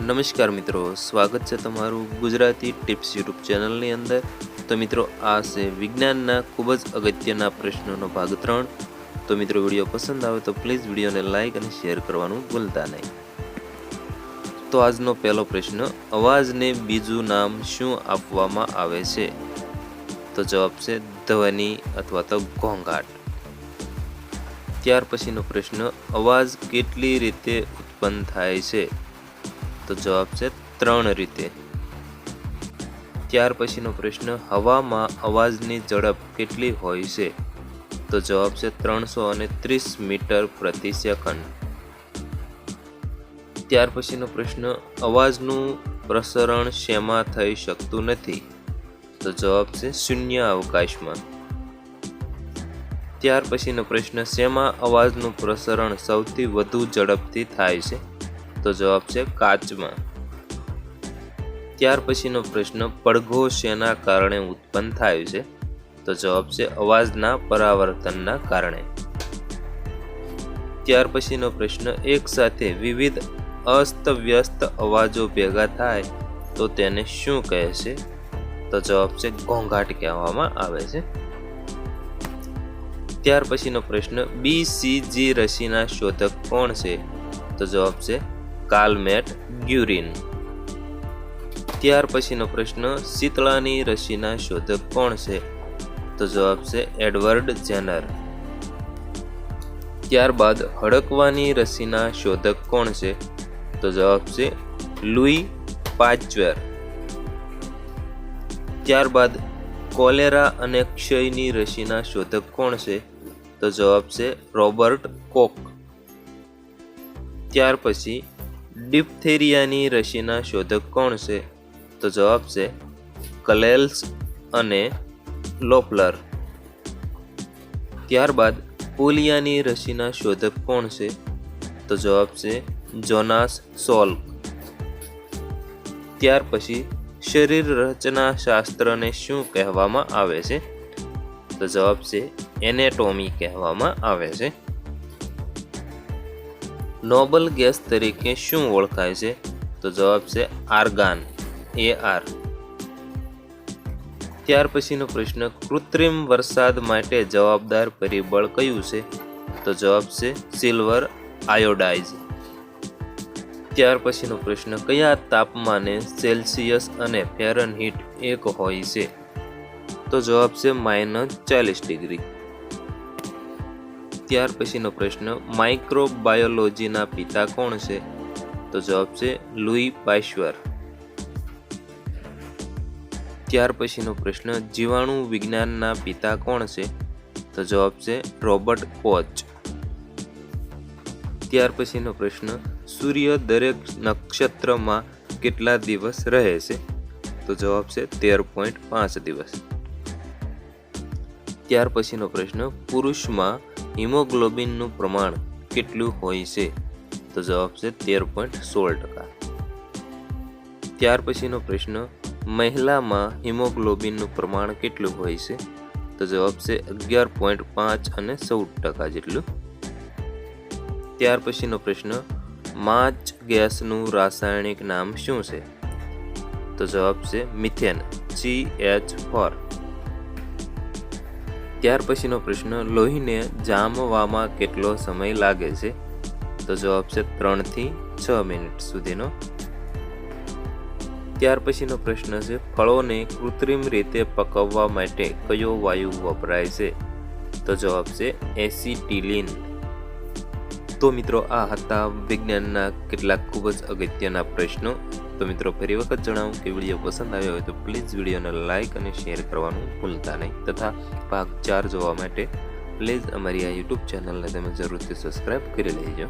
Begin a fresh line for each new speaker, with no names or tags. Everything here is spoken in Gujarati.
નમસ્કાર મિત્રો, સ્વાગત છે તમારું ગુજરાતી ટિપ્સ યુટ્યુબ ચેનલની અંદર. તો મિત્રો, આ છે વિજ્ઞાનના ખૂબ જ અગત્યના પ્રશ્નોનો ભાગ ત્રણ. તો મિત્રો, વીડિયો પસંદ આવે તો પ્લીઝ વિડીયોને લાઇક અને શેર કરવાનું ભૂલતા નહીં. તો આજનો પહેલો પ્રશ્ન, અવાજને બીજું નામ શું આપવામાં આવે છે? તો જવાબ છે, ધ્વનિ અથવા તો ઘોંઘાટ. ત્યાર પછીનો પ્રશ્ન, અવાજ કેટલી રીતે ઉત્પન્ન થાય છે? તો જવાબ છે ત્રણ રીતે. ત્યાર પછીનો પ્રશ્ન, હવામાં અવાજની ઝડપ કેટલી હોય છે? તો જવાબ છે ત્રણસો અને ત્રીસ મીટર પ્રતિ સેકન્ડ. ત્યાર પછીનો પ્રશ્ન, અવાજનું પ્રસરણ શેમાં થઈ શકતું નથી? તો જવાબ છે શૂન્ય અવકાશમાં. ત્યાર પછીનો પ્રશ્ન, શેમાં અવાજનું પ્રસરણ સૌથી વધુ ઝડપથી થાય છે? તો જવાબ છે કાચમાં. ત્યાર પછીનો પ્રશ્ન, પડઘો શેના કારણે ઉત્પન્ન થાય છે? તો જવાબ છે, અવાજના પરાવર્તનના કારણે. ત્યાર પછીનો પ્રશ્ન, એક સાથે વિવિધ અસ્તવ્યસ્ત અવાજો ભેગા થાય, તો તેને શું કહે છે? તો જવાબ છે, ઘોંઘાટ કહેવામાં આવે છે. ત્યાર પછીનો પ્રશ્ન બીસીજી રસીના શોધક કોણ છે? તો જવાબ છે કાલમેટ ગ્યુરિન. ત્યાર પછીનો પ્રશ્ન, શીતળાની રસીના શોધક કોણ છે? તો જવાબ છે એડવર્ડ જેનર. ત્યારબાદ, હડકવાની રસીના શોધક કોણ છે? તો જવાબ છે લુઈ પાચવેર. ત્યારબાદ, કોલેરા અને ક્ષયની રસીના શોધક કોણ છે? તો જવાબ છે રોબર્ટ કોક. ત્યાર પછી ડિપ્થેરિયાની રસીના શોધક કોણ છે? તો જવાબ છે કલેલ્સ અને લોપલર. ત્યારબાદ પોલિયાની રસીના શોધક કોણ છે? તો જવાબ છે જોનાસ સોલ ત્યાર પછી શરીર રચના શાસ્ત્રને શું કહેવામાં આવે છે? તો જવાબ છે એનેટોમી કહેવામાં આવે છે. નોબલ ગેસ તરીકે શું ઓળખાય છે? તો જવાબ છે આર્ગાન એ આર ત્યાર પછીનો પ્રશ્ન, કૃત્રિમ વરસાદ માટે જવાબદાર પરિબળ કયું છે? તો જવાબ છે સિલ્વર આયોડાઇઝ. ત્યાર પછીનો પ્રશ્ન, કયા તાપમાને સેલ્સિયસ અને ફેરનહીટ એક હોય છે? તો જવાબ છે માઇનસ ચાલીસ ડિગ્રી. ત્યાર પછીનો પ્રશ્ન માઇક્રોબાયોલોજીના પિતા કોણ છે? તો જવાબ છે લુઈ પાશ્વર ત્યાર પછીનો પ્રશ્ન, જીવાણુ વિજ્ઞાનના પિતા કોણ છે? તો જવાબ છે, રોબર્ટ કોચ ત્યાર પછીનો પ્રશ્ન, સૂર્ય દરેક નક્ષત્રમાં કેટલા દિવસ રહે છે? તો જવાબ છે, તેર પોઈન્ટ પાંચ દિવસ. ત્યાર પછીનો પ્રશ્ન, પુરુષમાં હિમોગ્લોબિનનું પ્રમાણ કેટલું હોય છે? તો જવાબ છે તેર પોઈન્ટ સોળ ટકા. ત્યાર પછીનો પ્રશ્ન, મહિલામાં હિમોગ્લોબિનનું પ્રમાણ કેટલું હોય છે? તો જવાબ છે અગિયાર પોઈન્ટ પાંચ અને ચૌદ ટકા જેટલું. ત્યાર પછીનો પ્રશ્ન, માચ ગેસનું રાસાયણિક નામ શું છે? તો જવાબ છે મિથેન સી એચ ફોર ત્યાર પછીનો પ્રશ્ન, લોહીને જામવામાં કેટલો સમય લાગે છે? તો જવાબ છે ત્રણથી છ મિનિટ સુધીનો. ત્યાર પછીનો પ્રશ્ન છે, ફળોને કૃત્રિમ રીતે પકવવા માટે કયો વાયુ વપરાય છે? તો જવાબ છે એસિટિલિન. તો મિત્રો, આ હતા વિજ્ઞાનના કેટલાક ખૂબ જ અગત્યના પ્રશ્નો. તો મિત્રો, ફરી વખત જણાવું કે વીડિયો પસંદ આવ્યો હોય તો પ્લીઝ વિડીયોને લાઇક અને શેર કરવાનું ભૂલતા નહીં. તથા ભાગ ચાર જોવા માટે પ્લીઝ અમારી આ યુટ્યુબ ચેનલને તમે જરૂરથી સબસ્ક્રાઈબ કરી લેજો.